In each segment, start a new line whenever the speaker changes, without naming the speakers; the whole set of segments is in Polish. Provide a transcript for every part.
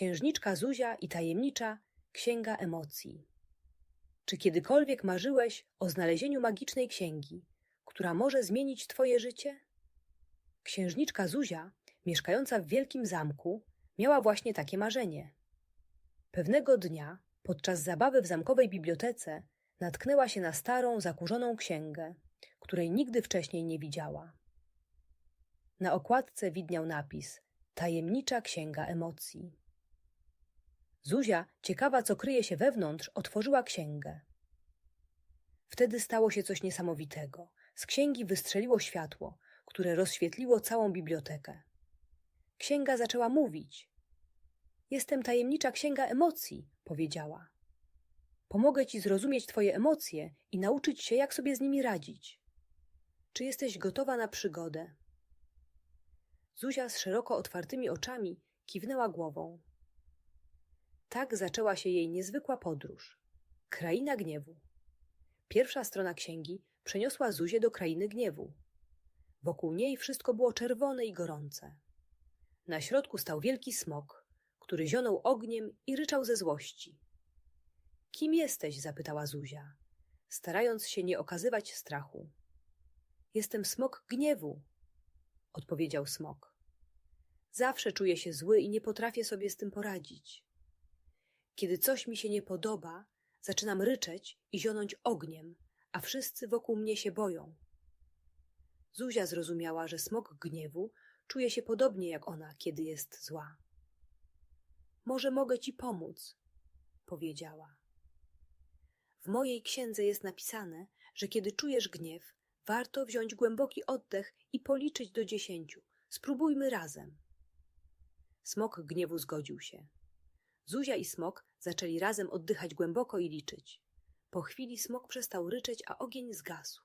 Księżniczka Zuzia i tajemnicza Księga Emocji. Czy kiedykolwiek marzyłeś o znalezieniu magicznej księgi, która może zmienić twoje życie? Księżniczka Zuzia, mieszkająca w wielkim zamku, miała właśnie takie marzenie. Pewnego dnia, podczas zabawy w zamkowej bibliotece, natknęła się na starą, zakurzoną księgę, której nigdy wcześniej nie widziała. Na okładce widniał napis Tajemnicza Księga Emocji. Zuzia, ciekawa co kryje się wewnątrz, otworzyła księgę. Wtedy stało się coś niesamowitego. Z księgi wystrzeliło światło, które rozświetliło całą bibliotekę. Księga zaczęła mówić. Jestem tajemnicza księga emocji, powiedziała. Pomogę ci zrozumieć twoje emocje i nauczyć się, jak sobie z nimi radzić. Czy jesteś gotowa na przygodę? Zuzia z szeroko otwartymi oczami kiwnęła głową. Tak zaczęła się jej niezwykła podróż. Kraina gniewu. Pierwsza strona księgi przeniosła Zuzię do krainy gniewu. Wokół niej wszystko było czerwone i gorące. Na środku stał wielki smok, który zionął ogniem i ryczał ze złości. Kim jesteś? zapytała Zuzia, starając się nie okazywać strachu. Jestem smok gniewu, odpowiedział smok. Zawsze czuję się zły i nie potrafię sobie z tym poradzić. Kiedy coś mi się nie podoba, zaczynam ryczeć i zionąć ogniem, a wszyscy wokół mnie się boją. Zuzia zrozumiała, że smok gniewu czuje się podobnie jak ona, kiedy jest zła. Może mogę ci pomóc, powiedziała. W mojej księdze jest napisane, że kiedy czujesz gniew, warto wziąć głęboki oddech i policzyć do dziesięciu. Spróbujmy razem. Smok gniewu zgodził się. Zuzia i smok zaczęli razem oddychać głęboko i liczyć. Po chwili smok przestał ryczeć, a ogień zgasł.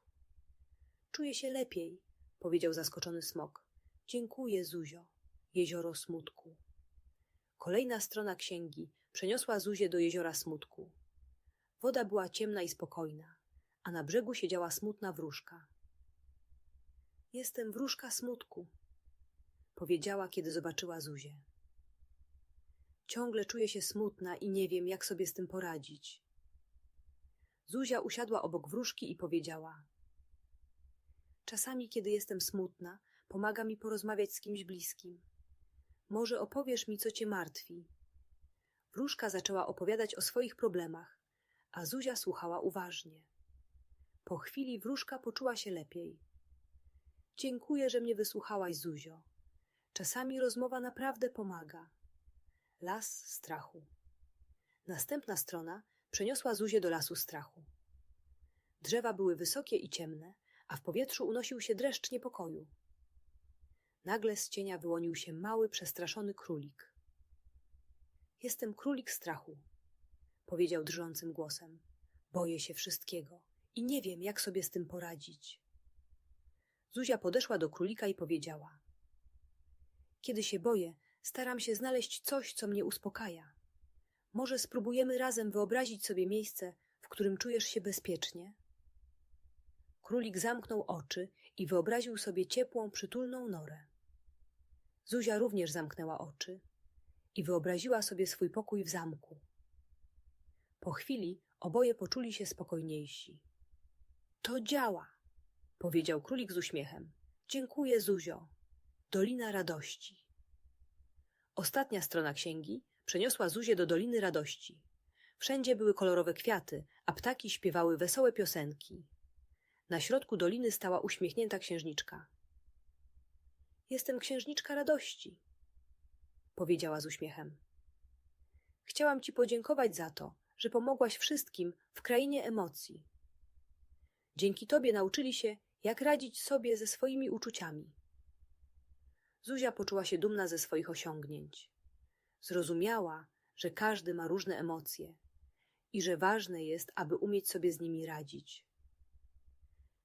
Czuję się lepiej, powiedział zaskoczony smok. Dziękuję, Zuzio, jezioro smutku. Kolejna strona księgi przeniosła Zuzię do jeziora smutku. Woda była ciemna i spokojna, a na brzegu siedziała smutna wróżka. Jestem wróżka smutku, powiedziała, kiedy zobaczyła Zuzię. Ciągle czuję się smutna i nie wiem, jak sobie z tym poradzić. Zuzia usiadła obok wróżki i powiedziała: Czasami, kiedy jestem smutna, pomaga mi porozmawiać z kimś bliskim. Może opowiesz mi, co cię martwi. Wróżka zaczęła opowiadać o swoich problemach, a Zuzia słuchała uważnie. Po chwili wróżka poczuła się lepiej. Dziękuję, że mnie wysłuchałaś, Zuzio. Czasami rozmowa naprawdę pomaga. Las strachu. Następna strona przeniosła Zuzię do lasu strachu. Drzewa były wysokie i ciemne, a w powietrzu unosił się dreszcz niepokoju. Nagle z cienia wyłonił się mały, przestraszony królik. Jestem królik strachu, powiedział drżącym głosem. Boję się wszystkiego i nie wiem, jak sobie z tym poradzić. Zuzia podeszła do królika i powiedziała: Kiedy się boję, staram się znaleźć coś, co mnie uspokaja. Może spróbujemy razem wyobrazić sobie miejsce, w którym czujesz się bezpiecznie? Królik zamknął oczy i wyobraził sobie ciepłą, przytulną norę. Zuzia również zamknęła oczy i wyobraziła sobie swój pokój w zamku. Po chwili oboje poczuli się spokojniejsi. To działa, powiedział królik z uśmiechem. Dziękuję, Zuzio. Dolina Radości. Ostatnia strona księgi przeniosła Zuzię do Doliny Radości. Wszędzie były kolorowe kwiaty, a ptaki śpiewały wesołe piosenki. Na środku doliny stała uśmiechnięta księżniczka. Jestem księżniczka radości, powiedziała z uśmiechem. Chciałam ci podziękować za to, że pomogłaś wszystkim w krainie emocji. Dzięki tobie nauczyli się, jak radzić sobie ze swoimi uczuciami. Zuzia poczuła się dumna ze swoich osiągnięć. Zrozumiała, że każdy ma różne emocje i że ważne jest, aby umieć sobie z nimi radzić.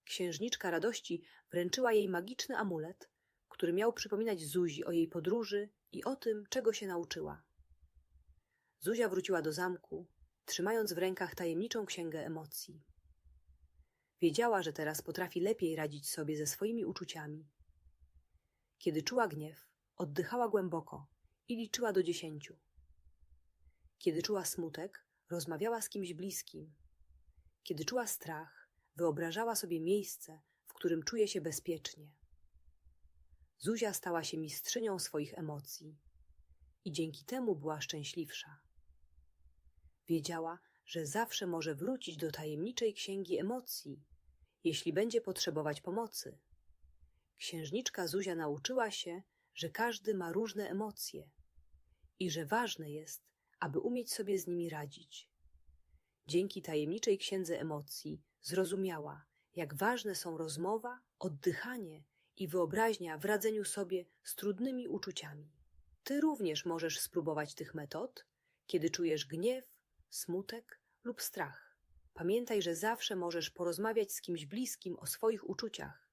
Księżniczka radości wręczyła jej magiczny amulet, który miał przypominać Zuzi o jej podróży i o tym, czego się nauczyła. Zuzia wróciła do zamku, trzymając w rękach tajemniczą księgę emocji. Wiedziała, że teraz potrafi lepiej radzić sobie ze swoimi uczuciami. Kiedy czuła gniew, oddychała głęboko i liczyła do dziesięciu. Kiedy czuła smutek, rozmawiała z kimś bliskim. Kiedy czuła strach, wyobrażała sobie miejsce, w którym czuje się bezpiecznie. Zuzia stała się mistrzynią swoich emocji i dzięki temu była szczęśliwsza. Wiedziała, że zawsze może wrócić do tajemniczej księgi emocji, jeśli będzie potrzebować pomocy. Księżniczka Zuzia nauczyła się, że każdy ma różne emocje i że ważne jest, aby umieć sobie z nimi radzić. Dzięki tajemniczej księdze emocji zrozumiała, jak ważne są rozmowa, oddychanie i wyobraźnia w radzeniu sobie z trudnymi uczuciami. Ty również możesz spróbować tych metod, kiedy czujesz gniew, smutek lub strach. Pamiętaj, że zawsze możesz porozmawiać z kimś bliskim o swoich uczuciach